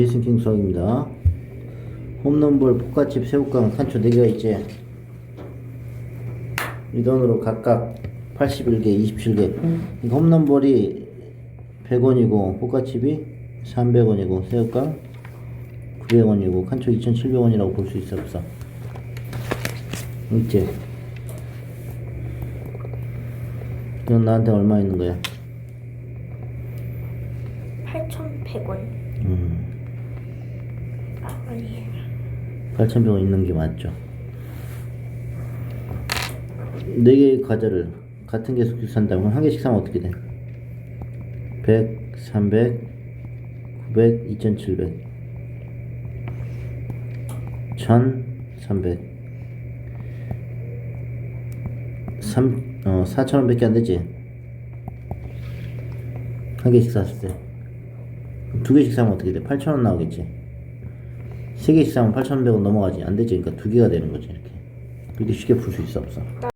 제이슨킹 수학입니다. 홈런볼, 포카칩, 새우깡, 칸초 4개가 있지. 이 돈으로 각각 81개, 27개. 이 홈런볼이 100원이고, 포카칩이 300원이고, 새우깡 900원이고, 칸초 2,700원이라고 볼 수 있어, 없어? 있지? 이건 나한테 얼마 있는 거야? 8,100원. 음, 아니, 8,100원 있는 게 맞죠. 4개의 과자를 같은 개수씩 산다면 한 개씩 사면 어떻게 돼? 100, 300, 900, 2700 1300 3, 어, 4,000원밖에 안 되지? 한 개씩 샀을 때. 두 개씩 사면 어떻게 돼? 8,000원 나오겠지? 세 개씩 사면 8,100원 넘어가지. 안 되지. 그러니까 두 개가 되는 거지, 이렇게. 그렇게 쉽게 풀 수 있어, 없어?